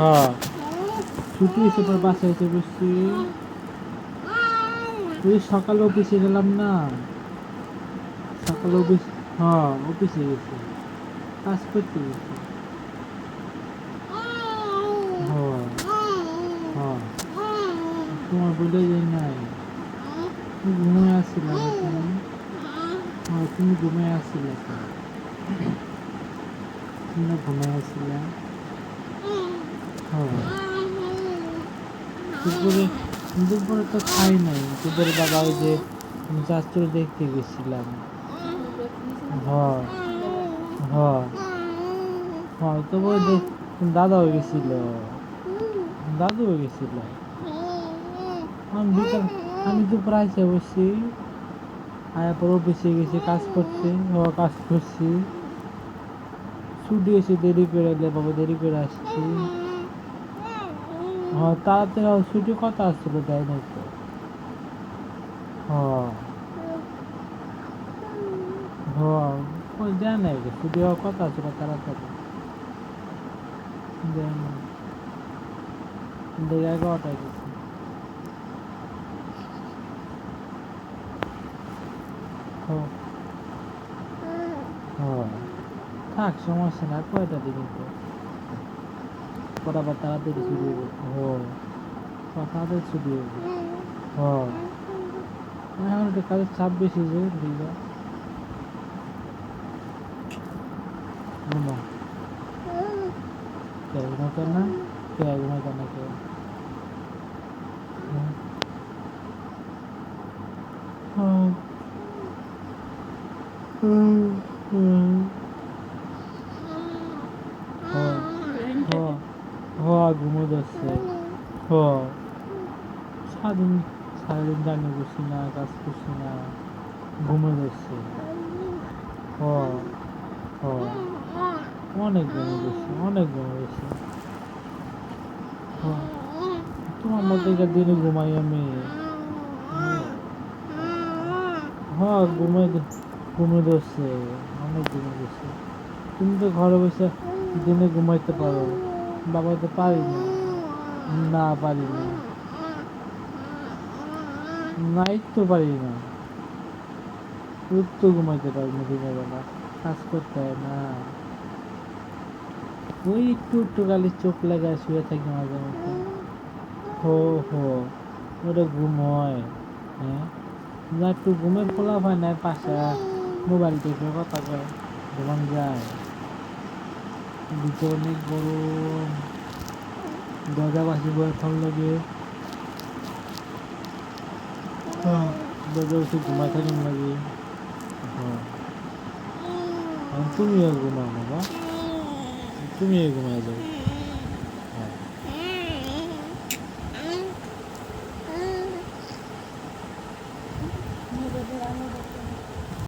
হ্যাঁ। ছুটি হয়েছে পর বাসায় এসে বসছি। ওই সকালে অফিসে গেলাম না। সকালে অফিস হ্যাঁ অফিসে গেছি। কাজ করতে গেছি। হ্যাঁ হ্যাঁ। তোমার বলে যে নাই। তুমি ঘুমিয়ে আসছিলে তুমি হ্যাঁ তুমি ঘুমিয়ে আসছিলে তো। তুমি না ঘুমিয়ে আসছিলে হ্যাঁ দুপুরে দুপুরে তো খাই নাই। দুপুরে বাবা ওই যে চাচুর দেখতে গেছিলাম। হ্যাঁ হ্যাঁ। হ্যাঁ তবু ওই যে দাদাও গেছিল। দাদুও গেছিল। আমি বিকাল আমি দুপুরে আইসে বসছি। আয়া পর অফিসে গেছি, কাজ করতে। ও কাজ করছি। ছুটি এসে দেরি করে বাবা দেরি করে আসছি। হ্যাঁ তাড়াতাড়ি ছুটি কথা আসছিল, দেয় নাই তো। হ্যাঁ। হ্যাঁ দেয় নাই ছুটি হওয়ার কথা ছিল তাড়াতাড়ি। দেয় নাই। দেখে এগারোটায় গেছে। হ্যাঁ। হ্যাঁ। থাক, সমস্যা না কয়টা দিকে তো? ফটাফট তাড়াতাড়ি ছুটি হবে ও তাড়াতাড়ি ছুটি হবে ও এখন একটা কাজের চাপ বেশি যে দিদা ঘুমো কে ঘুমাতে না কে ঘুমাতে না কে হুম। হুম। হুম, ঘুমো যাচ্ছে হ্যাঁ সারাদিন সারাদিন জানি করছি না কাজ করছি না ঘুমো যাচ্ছে হ্যাঁ হ্যাঁ অনেক ঘুমো যাচ্ছে অনেক ঘুমো যাচ্ছে তোমার মধ্যে দিনে ঘুমাই আমি। হ্যাঁ ঘুমাই ঘুমে ধরছে অনেক ঘুমে ধরছে তুমি তো ঘরে বসে দিনে ঘুমাইতে পারো বাবা তো পারি না না পারি না নাইট তো পারি না তো ঘুমাইতে পারি না দিনের বেলা কাজ করতে হয় না। ওই একটু একটু গালি চোখ লাগায় শুয়ে থাকি মাঝে মধ্যে। হো হো, ওটা ঘুম হয়। হ্যাঁ? না, একটু ঘুমের ফোলা হয় না, পাশে মোবাইল টেপে কথা কয়, ঘুমান যায়। ভিতরে অনেক গরম দরজা বাসি করে লাগে। দরজা বাসি ঘুমাই থাকেন লাগে। হ্যাঁ তুমিও ঘুমাও বাবা তুমিও ঘুমাই যাও